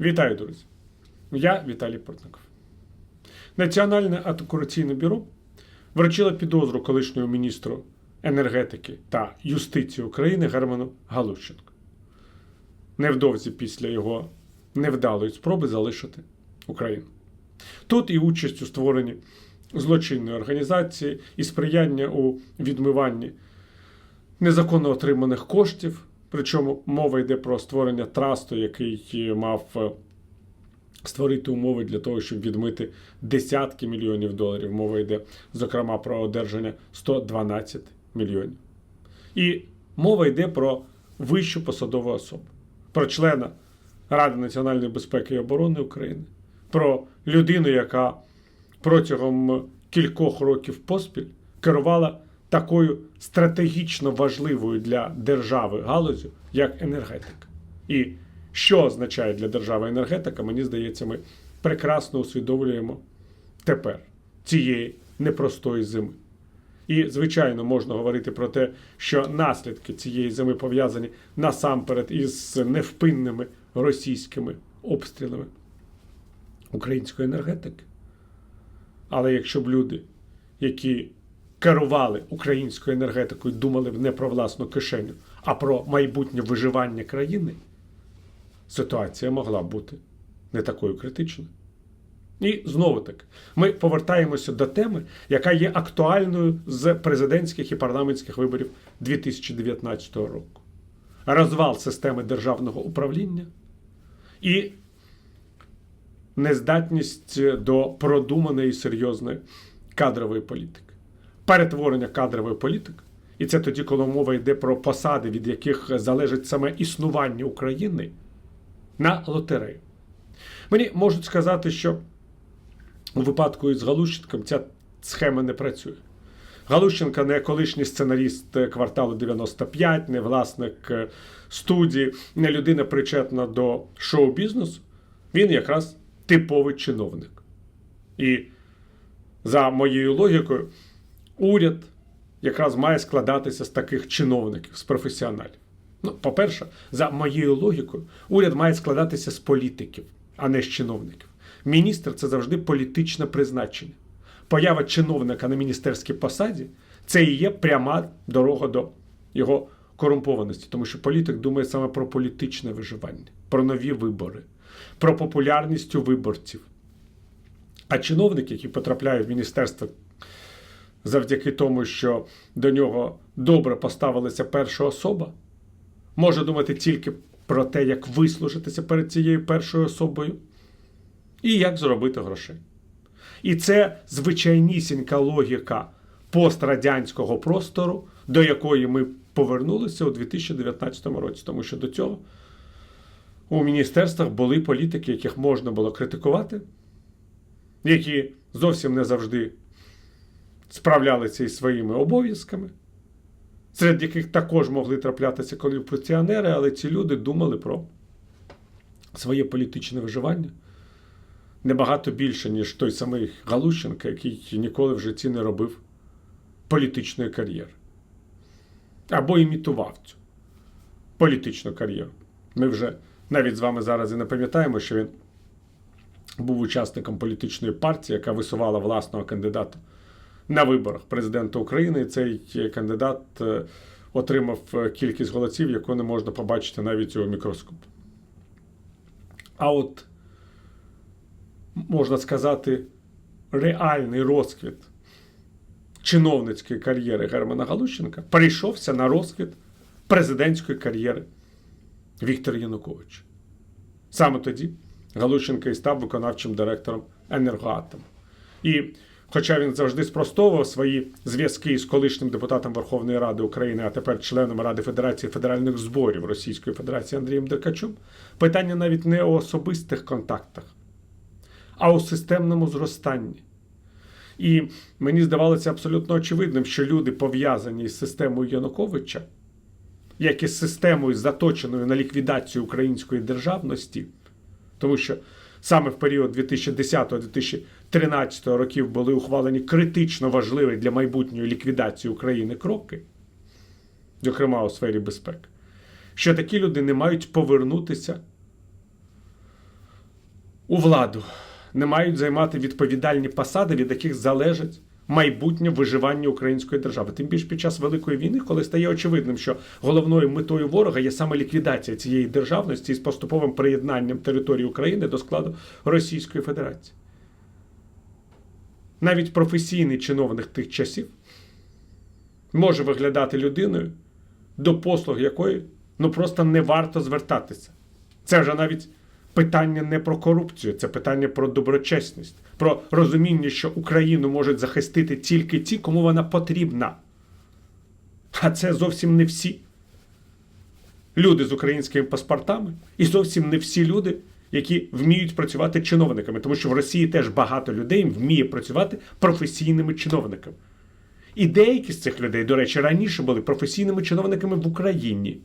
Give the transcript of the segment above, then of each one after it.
Вітаю, друзі! Я Віталій Портников. Національне антикорупційне бюро вручило підозру колишньому міністру енергетики та юстиції України Герману Галущенку. Невдовзі після його невдалої спроби залишити Україну. Тут і участь у створенні злочинної організації, і сприяння у відмиванні незаконно отриманих коштів. Причому мова йде про створення трасту, який мав е, створити умови для того, щоб відмити десятки мільйонів доларів. Мова йде, зокрема, про одержання 112 мільйонів. І мова йде про вищу посадову особу, про члена Ради національної безпеки і оборони України, про людину, яка протягом кількох років поспіль керувала такою стратегічно важливою для держави галузю, як енергетика. І що означає для держави енергетика, мені здається, ми прекрасно усвідомлюємо тепер цієї непростої зими. І, звичайно, можна говорити про те, що наслідки цієї зими пов'язані насамперед із невпинними російськими обстрілами української енергетики. Але якщо б люди, які керували українською енергетикою, думали не про власну кишеню, а про майбутнє виживання країни, ситуація могла бути не такою критичною. І знову таки, ми повертаємося до теми, яка є актуальною з президентських і парламентських виборів 2019 року. Розвал системи державного управління і нездатність до продуманої серйозної кадрової політики. Перетворення кадрової політики, і це тоді, коли мова йде про посади, від яких залежить саме існування України, на лотерею. Мені можуть сказати, що у випадку із Галущенком ця схема не працює. Галущенко не колишній сценаріст кварталу 95, не власник е, студії, не людина причетна до шоу-бізнесу. Він якраз типовий чиновник. І за моєю логікою, уряд якраз має складатися з таких чиновників, з професіоналів. Ну, по-перше, за моєю логікою, уряд має складатися з політиків, а не з чиновників. Міністр це завжди політичне призначення. Поява чиновника на міністерській посаді це і є пряма дорога до його корумпованості, тому що політик думає саме про політичне виживання, про нові вибори, про популярність у виборців. А чиновники, які потрапляють в міністерство завдяки тому, що до нього добре поставилася перша особа, може думати тільки про те, як вислужитися перед цією першою особою і як зробити грошей. І це звичайнісінька логіка пострадянського простору, до якої ми повернулися у 2019 році, тому що до цього у міністерствах були політики, яких можна було критикувати, які зовсім не завжди справлялися із своїми обов'язками, серед яких також могли траплятися корупціонери, але ці люди думали про своє політичне виживання набагато більше, ніж той самий Галущенко, який ніколи в житті не робив політичної кар'єри. Або імітував цю політичну кар'єру. Ми вже навіть з вами зараз і не пам'ятаємо, що він був учасником політичної партії, яка висувала власного кандидата на виборах президента України. Цей кандидат е, отримав е, кількість голосів, яку не можна побачити навіть у мікроскопі. А от можна сказати, реальний розквіт чиновницької кар'єри Германа Галущенка прийшовся на розквіт президентської кар'єри Віктора Януковича. Саме тоді Галущенко і став виконавчим директором енергоатому. І хоча він завжди спростовував свої зв'язки з колишнім депутатом Верховної Ради України, а тепер членом Ради Федерації федеральних зборів Російської Федерації Андрієм Деркачем, питання навіть не у особистих контактах, а у системному зростанні. І мені здавалося абсолютно очевидним, що люди, пов'язані з системою Януковича, як і з системою, заточеною на ліквідацію української державності, тому що саме в період 2010-2013 років були ухвалені критично важливі для майбутньої ліквідації України кроки, зокрема у сфері безпеки, що такі люди не мають повернутися у владу не мають займати відповідальні посади, від яких залежить майбутнє виживання української держави. Тим більше під час великої війни, коли стає очевидним, що головною метою ворога є саме ліквідація цієї державності з поступовим приєднанням території України до складу Російської Федерації. Навіть професійний чиновник тих часів може виглядати людиною, до послуг якої ну просто не варто звертатися. Це вже навіть питання не про корупцію, це питання про доброчесність, про розуміння, що Україну можуть захистити тільки ті, кому вона потрібна. А це зовсім не всі люди з українськими паспортами, і зовсім не всі люди, які вміють працювати чиновниками, тому що в Росії теж багато людей вміє працювати професійними чиновниками. І деякі з цих людей, до речі, раніше були професійними чиновниками в Україні.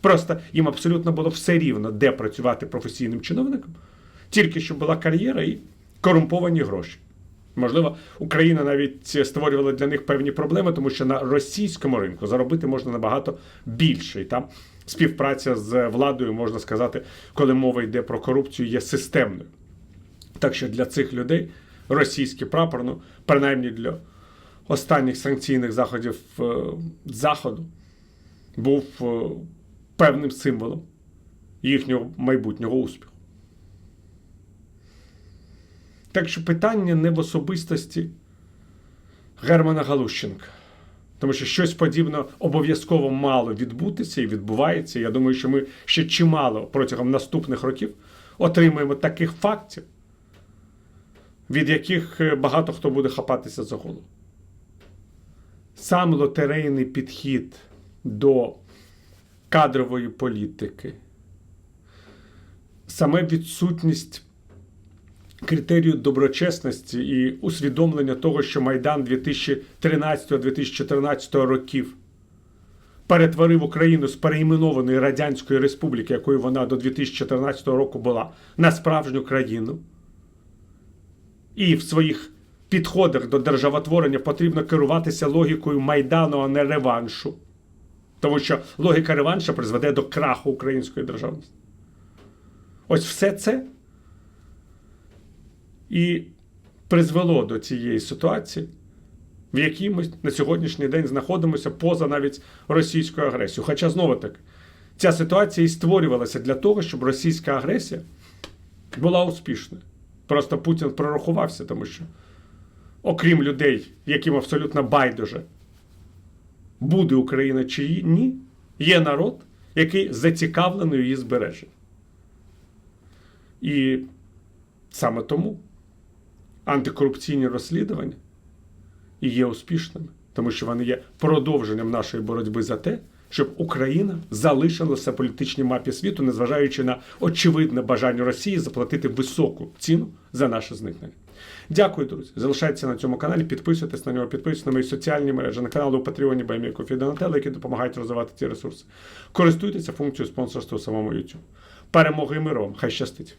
Просто їм абсолютно було все рівно, де працювати професійним чиновником, тільки щоб була кар'єра і корумповані гроші. Можливо, Україна навіть створювала для них певні проблеми, тому що на російському ринку заробити можна набагато більше. І там співпраця з владою, можна сказати, коли мова йде про корупцію, є системною. Так що для цих людей російський прапор, ну, принаймні для останніх санкційних заходів е, Заходу, був е, певним символом їхнього майбутнього успіху. Так що питання не в особистості Германа Галущенка. Тому що щось подібне обов'язково мало відбутися і відбувається. Я думаю, що ми ще чимало протягом наступних років отримаємо таких фактів, від яких е, багато хто буде хапатися за голову. Сам лотерейний підхід до кадрової політики, саме відсутність критерію доброчесності і усвідомлення того, що Майдан 2013-2014 років перетворив Україну з переіменованої Радянської Республіки, якою вона до 2014 року була, на справжню країну. І в своїх підходах до державотворення потрібно керуватися логікою Майдану, а не реваншу. Тому що логіка реваншу призведе до краху української державності. Ось все це і призвело до цієї ситуації, в якій ми на сьогоднішній день знаходимося поза навіть російською агресією. Хоча знову таки, ця ситуація і створювалася для того, щоб російська агресія була успішною. Просто Путін прорахувався, тому що, окрім людей, яким абсолютно байдуже, буде Україна чи ні, є народ, який зацікавлений її збереженні. І саме тому антикорупційні розслідування і є успішними, тому що вони є продовженням нашої боротьби за те, щоб Україна залишилася в політичній мапі світу, незважаючи на очевидне бажання Росії заплатити високу ціну за наше зникнення. Дякую, друзі. Залишайтеся на цьому каналі, підписуйтесь на нього, підписуйтесь на мої соціальні мережі, на канал у Патреоні Байміко Фідонателли, які допомагають розвивати ці ресурси. Користуйтеся функцією спонсорства у самому YouTube. Перемоги і миру вам! Хай щастить!